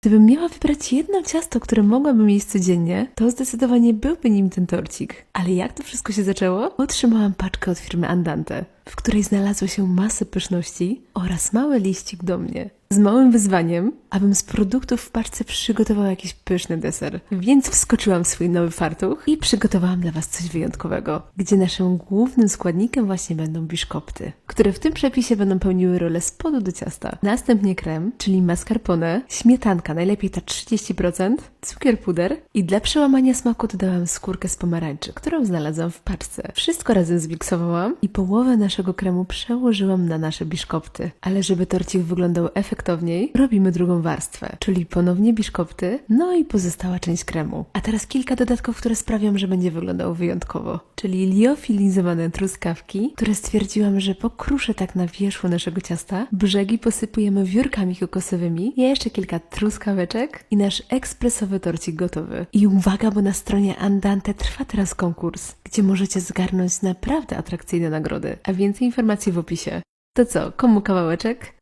Gdybym miała wybrać jedno ciasto, które mogłabym jeść codziennie, to zdecydowanie byłby nim ten torcik. Ale jak to wszystko się zaczęło? Otrzymałam paczkę od firmy Andante, w której znalazło się masę pyszności oraz mały liścik do mnie. Z małym wyzwaniem, abym z produktów w paczce przygotowała jakiś pyszny deser. Więc wskoczyłam w swój nowy fartuch i przygotowałam dla Was coś wyjątkowego, gdzie naszym głównym składnikiem właśnie będą biszkopty, które w tym przepisie będą pełniły rolę spodu do ciasta. Następnie krem, czyli mascarpone, śmietanka, najlepiej ta 30%, cukier puder i dla przełamania smaku dodałam skórkę z pomarańczy, którą znalazłam w paczce. Wszystko razem zmiksowałam i połowę naszego kremu przełożyłam na nasze biszkopty. Ale żeby torcik wyglądał efektowniej, robimy drugą warstwę, czyli ponownie biszkopty, no i pozostała część kremu. A teraz kilka dodatków, które sprawią, że będzie wyglądał wyjątkowo. Czyli liofilizowane truskawki, które stwierdziłam, że pokruszę tak na wierzchu naszego ciasta. Brzegi posypujemy wiórkami kokosowymi, jeszcze kilka truskaweczek i nasz ekspresowy torcik gotowy. I uwaga, bo na stronie Andante trwa teraz konkurs, gdzie możecie zgarnąć naprawdę atrakcyjne nagrody. A więcej informacji w opisie. To co, komu kawałeczek?